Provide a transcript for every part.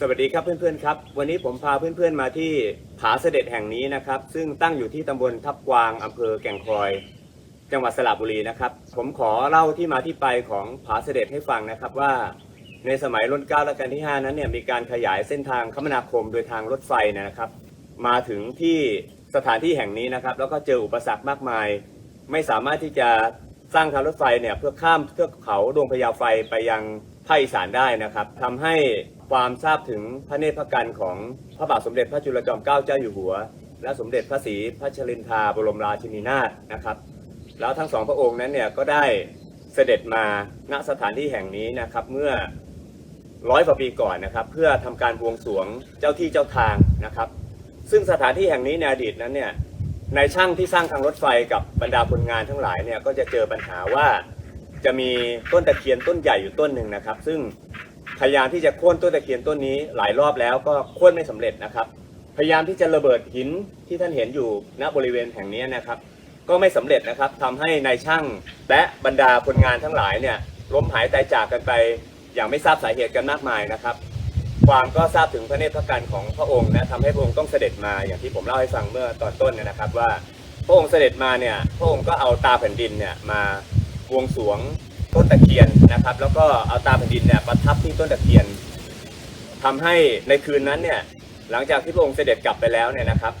สวัสดีครับเพื่อนๆครับ วันนี้ผมพาเพื่อนๆมาที่ผาเสด็จแห่งนี้นะครับ ซึ่งตั้งอยู่ที่ตำบลทับกวางอำเภอแก่งคอย จังหวัดสระบุรีนะครับ ผมขอเล่าที่มาที่ไปของผาเสด็จให้ฟังนะครับว่า ในสมัยรัชกาลรัชกาลที่ 5 นั้นเนี่ยมีการขยายเส้นทางคมนาคมโดยทางรถไฟนะครับ มาถึงที่สถานที่แห่งนี้นะครับ แล้วก็เจออุปสรรคมากมาย ไม่สามารถที่จะสร้างทางรถไฟเนี่ยเพื่อข้ามเทือกเขาดงพญาไฟไปยังภาคอีสานได้นะครับทำให้ ความทราบถึงพระเนตรพระกันของพระบาทสมเด็จพระจุลจอมเกล้าเจ้าอยู่หัว และสมเด็จพระศรีพัชรินทราบรมราชินีนาถนะครับ แล้วทั้งสองพระองค์นั้นเนี่ยก็ได้เสด็จมาณสถานที่แห่งนี้นะครับเมื่อร้อยกว่าปีก่อนนะครับเพื่อทำการบวงสรวงเจ้าที่เจ้าทางนะครับ ซึ่งสถานที่แห่งนี้ในอดีตนั้นเนี่ยในช่างที่สร้างทางรถไฟกับบรรดาคนงานทั้งหลายเนี่ยก็จะเจอปัญหาว่าจะมีต้นตะเคียนต้นใหญ่อยู่ต้นหนึ่งนะครับ ซึ่ง พยายามที่จะโค่นต้นตะเคียนต้นนี้หลายรอบแล้วก็โค่นไม่สำเร็จนะครับ พยายามที่จะระเบิดหินที่ท่านเห็นอยู่ณบริเวณแห่งนี้นะครับ ก็ไม่สำเร็จนะครับทำให้นายช่างและบรรดาคนงานทั้งหลายเนี่ยล้มหายตายจากกันไป อย่างไม่ทราบสาเหตุกันมากมายนะครับความก็ทราบถึงพระเนตรพระกันของพระองค์นะทำให้พระองค์ต้องเสด็จมาอย่างที่ผมเล่าให้ฟังเมื่อตอนต้นเนยนะครับว่าพระองค์เสด็จมาเนี่ยพระองค์ก็เอาตาแผ่นดินเนี่ยมาบวงสรวง ต้นตะเคียนนะครับ แล้วก็เอาตาแผ่นดินเนี่ยประทับที่ต้นตะเคียนทำให้ในคืนนั้นเนี่ยหลังจากที่พระองค์เสด็จกลับไปแล้วเนี่ยนะครับ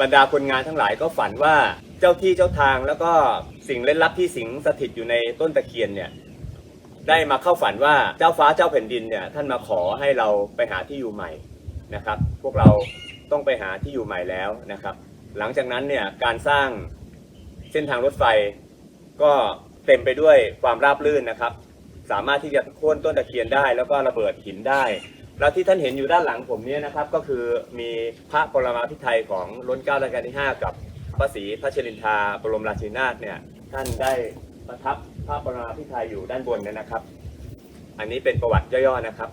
บรรดาคนงานทั้งหลายก็ฝันว่าเจ้าที่เจ้าทางแล้วก็สิ่งเล่นลับที่สิงสถิตอยู่ในต้นตะเคียนเนี่ยได้มาเข้าฝันว่าเจ้าฟ้าเจ้าแผ่นดินเนี่ยท่านมาขอให้เราไปหาที่อยู่ใหม่นะครับ พวกเราต้องไปหาที่อยู่ใหม่แล้วนะครับ หลังจากนั้นเนี่ยการสร้างเส้นทางรถไฟก็ เต็มไปด้วยความราบรื่นนะครับ สามารถที่จะโค่นต้นตะเคียนได้ แล้วก็ระเบิดหินได้ แล้วที่ท่านเห็นอยู่ด้านหลังผมเนี่ยนะครับ ก็คือมีพระปรมาภิไธยของล้นเก้ารัชกาลที่ 5 กับพระศรีพระชรินทาบรมราชินีนาถเนี่ยท่านได้ประทับพระปรมาภิไธยอยู่ด้านบนเนยนะครับ อันนี้เป็นประวัติย่อๆนะครับ